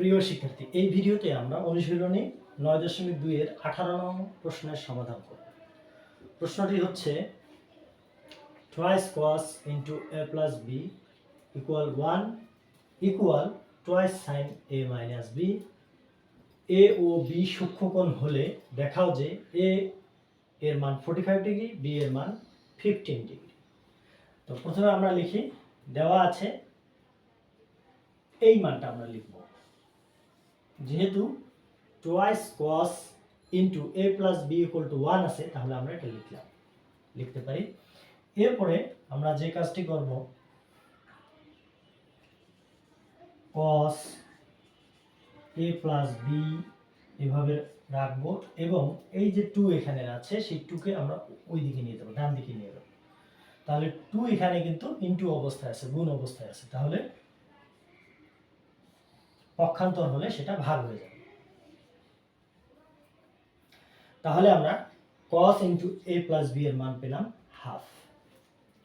প্রিয় শিক্ষার্থী, এই ভিডিওতে আমরা অনুশীলনী নয় দশমিক দুইয়ের আঠারো নং প্রশ্নের সমাধান করব। প্রশ্নটি হচ্ছে twice cos into A plus B equal one equal twice sine A minus B A O B সূক্ষ্মকোণ হলে দেখাও যে এ এর মান ফোর্টি ফাইভ ডিগ্রি বি এর মান ফিফটিন ডিগ্রি তো প্রথমে আমরা লিখি, দেওয়া আছে, এই মানটা আমরা লিখব। যেহেতু twice cos into A plus B equal to one আছে, তাহলে আমরা এটা লিখলাম। লিখতে পারি। এরপরে আমরা যে কাজটি করব কস এ প্লাস বি এভাবে রাখব এবং এই যে টু এখানে আছে, সেই টুকে আমরা ওই দিকে নিয়ে যাব ডান দিকে নিয়ে যাব। তাহলে টু এখানে কিন্তু ইনটু অবস্থায় আছে, গুণ অবস্থায় আছে। তাহলে পক্ষান্তর হলে সেটা ভাগ হয়ে যাবে। তাহলে আমরা cos into A plus B এর মান পেলাম হাফ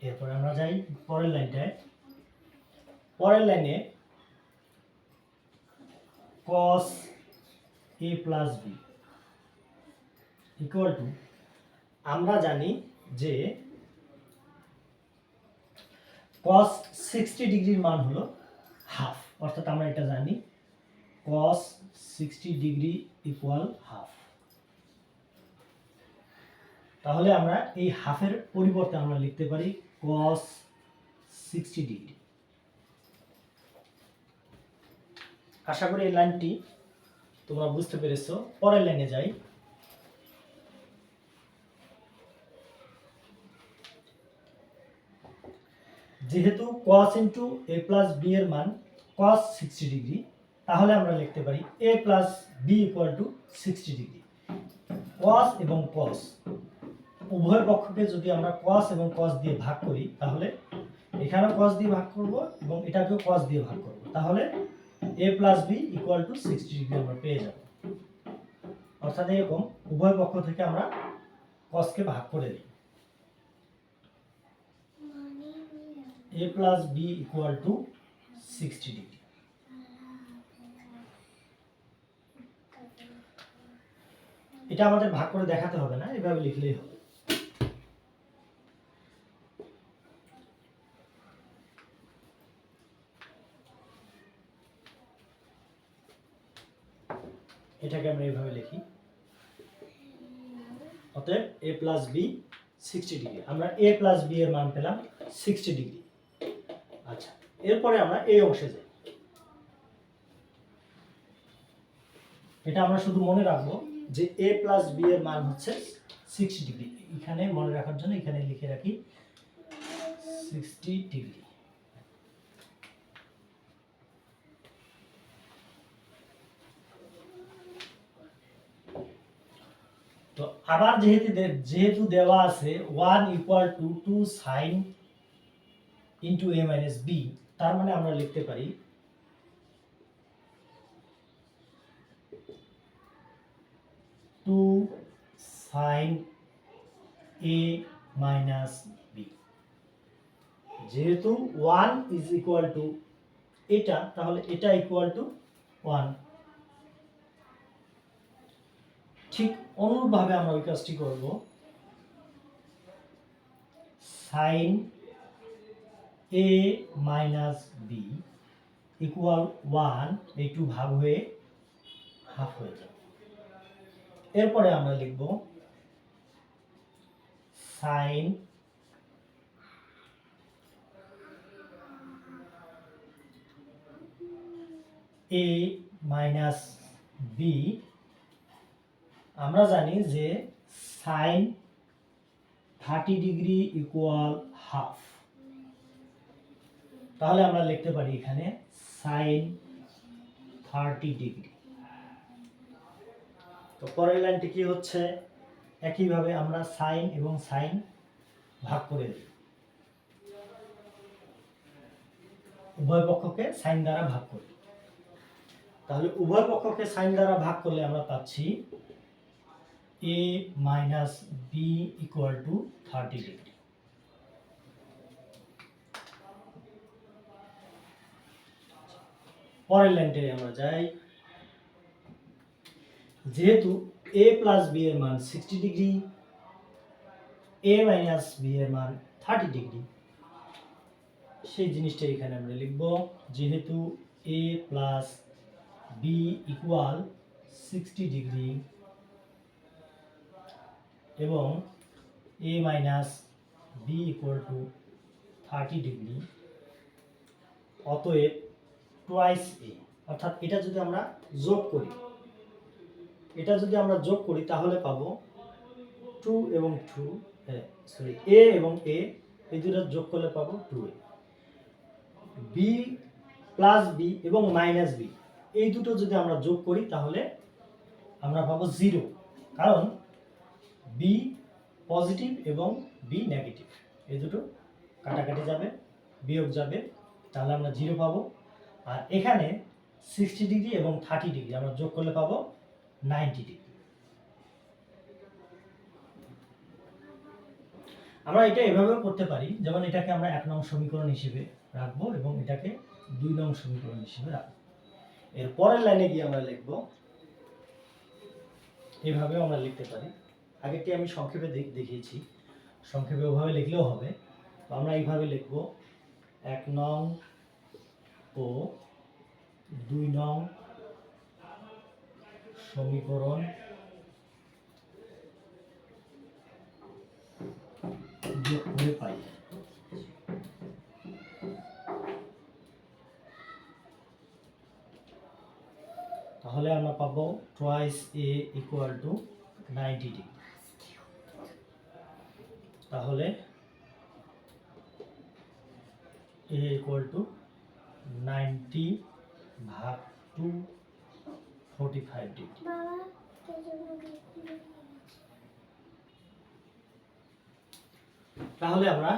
এরপরে আমরা যাই পরের লাইনটায়। পরের লাইনে cos A plus B equal to আমরা জানি যে cos সিক্সটি ডিগ্রির মান হলো হাফ অর্থাৎ আমরা এটা জানি cos sixty degree equal half তাহলে আমরা এই হাফের পরিবর্তে আমরা লিখতে পারি cos সিক্সটি ডিগ্রি আশা করি এই লাইনটি তোমরা বুঝতে পেরেছ। পরের লাইনে যাই। যেহেতু cos into A plus B এর মান cos সিক্সটি ডিগ্রি তাহলে আমরা লিখতে পারি A plus B equal to sixty degree cos এবং কস উভয় পক্ষকে যদি আমরা cos এবং cos দিয়ে ভাগ করি, তাহলে এখানেও cos দিয়ে ভাগ করব এবং এটাকেও কস দিয়ে ভাগ করব। তাহলে A plus B equal to sixty degree আমরা পেয়ে যাব। অর্থাৎ এরকম উভয় পক্ষ থেকে আমরা cosকে ভাগ করে দিই a plus B equal to sixty degree এটা আমাদের ভাগ করে দেখাতে হবে না, এভাবে লিখলেই হবে। এটাকে আমরা এইভাবে লিখি। অতএব A plus B sixty degree আমরা এ প্লাস বি এর মান পেলাম সিক্সটি ডিগ্রি আচ্ছা এরপরে আমরা এই অংশে যাই। এটা আমরা শুধু মনে রাখব যে এ প্লাস বি এর মান হচ্ছে সিক্সটি ডিগ্রি এখানে মনে রাখার জন্য এখানে লিখে রাখি সিক্সটি ডিগ্রি তো আবার যেহেতু যেহেতু দেওয়া আছে one equal to two sine into A minus B তার মানে আমরা লিখতে পারি two sine A minus B যেহেতু ওয়ান ইজ ইকুয়াল টু এটা, তাহলে এটা ইকুয়াল টু ওয়ান ঠিক অনুরূপভাবে আমরা ওই কাজটি করব। Sine A minus B equal one এই টু ভাগ হয়ে হাফ হয়ে যাবে। এরপরে আমরা লিখব সাইন এ মাইনাস বি আমরা জানি যে sine thirty degree equal half তাহলে আমরা লিখতে পারি এখানে সাইন থার্টি ডিগ্রি তো পরের লাইনটি কি হচ্ছে? একইভাবে আমরা সাইন এবং সাইন ভাগ করে দিই। উভয় পক্ষকে সাইন দ্বারা ভাগ করি। তাহলে উভয় পক্ষকে সাইন দ্বারা ভাগ করলে আমরা পাচ্ছি A minus B equal to thirty degree পরের লাইনটায় আমরা যাই। যেহেতু এ প্লাস বি এর মান sixty degree A minus B এর মান থার্টি ডিগ্রি সেই জিনিসটা এখানে আমরা লিখব, যেহেতু A plus B equal sixty degree এবং A minus B equal to thirty degree অতএব টোয়াইস এ অর্থাৎ এটা যদি আমরা যোগ করি এটা যদি আমরা যোগ করি, তাহলে পাবো টু এবং টু সরি এ এবং এ এই দুটো যোগ করলে পাবো two A B plus B এবং মাইনাস বি এই দুটো যদি আমরা যোগ করি, তাহলে আমরা পাবো জিরো কারণ বি পজিটিভ এবং বি নেগেটিভ এই দুটো কাটাকাটি যাবে, বিয়োগ যাবে, তাহলে আমরা জিরো পাবো। আর এখানে সিক্সটি ডিগ্রি এবং থার্টি ডিগ্রি আমরা যোগ করলে পাবো নাইনটি ডিগ্রি। আমরা এটা এভাবেও করতে পারি, যেমন এটাকে আমরা এক নং সমীকরণ হিসেবে রাখব এবং এটাকে দুই নং সমীকরণ হিসেবে রাখব। এর পরের লাইনে গিয়ে আমরা লিখব, এভাবেও আমরা লিখতে পারি। আগেরটি আমি সংক্ষেপে দেখ- দেখিয়েছি, সংক্ষেপে ওভাবে লিখলেও হবে। তো আমরা এইভাবে লিখব, এক নং ও দুই নং সমীকরণ। যোগ করে পাই। তাহলে আমরা পাবো twice A equal to ninety degree তাহলে এ ইকুয়াল টু নাইনটি ভাগ টু ফোর্টি ফাইভ ডিগ্রি তাহলে আমরা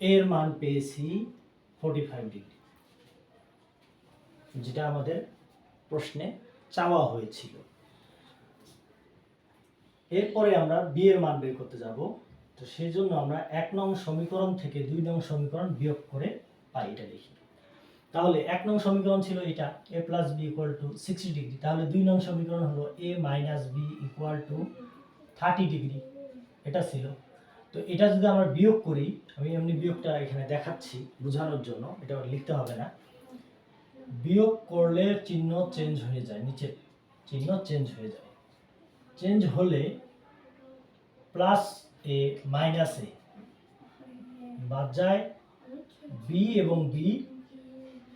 এর মান পেয়েছি ফোর্টি ফাইভ ডিগ্রি যেটা আমাদের প্রশ্নে চাওয়া হয়েছিল। এরপরে আমরা বি এর মান বের করতে যাব। তো সেই জন্য আমরা এক নং সমীকরণ থেকে দুই নং সমীকরণ বিয়োগ করে পাই এটা লিখি তাহলে এক নং সমীকরণ ছিল এটা A plus B equal to sixty degree তাহলে দুই নং সমীকরণ হলো A minus B equal to thirty degree এটা ছিল। তো এটা যদি আমরা বিয়োগ করি, আমি এমনি বিয়োগটা এখানে দেখাচ্ছি বোঝানোর জন্য, এটা লিখতে হবে না। বিয়োগ করলে চিহ্ন চেঞ্জ হয়ে যায়, নিচে চিহ্ন চেঞ্জ হয়ে যায়। চেঞ্জ হলে প্লাস এ মাইনাস এ বাদ যায় বি এবং বি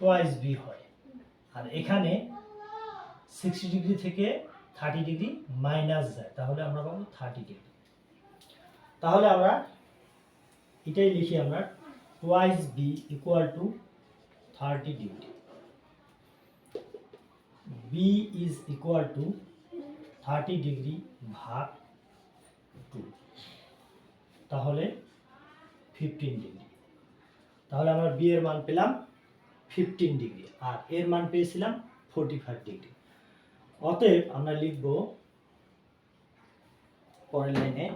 টোয়াইস বি হয়। আর এখানে সিক্সটি ডিগ্রি থেকে থার্টি ডিগ্রি মাইনাস যায়। তাহলে আমরা পাবো থার্টি ডিগ্রি তাহলে আমরা এটাই লিখি আমরা twice B equal to thirty degree B is equal to thirty degree ভাগ টু তাহলে ফিফটিন ডিগ্রি তাহলে আমরা বি এর মান পেলাম ফিফটিন ডিগ্রি আর এর মান পেয়েছিলাম ফোরটি ফাইভ ডিগ্রি অতএব আমরা লিখব পরের লাইনে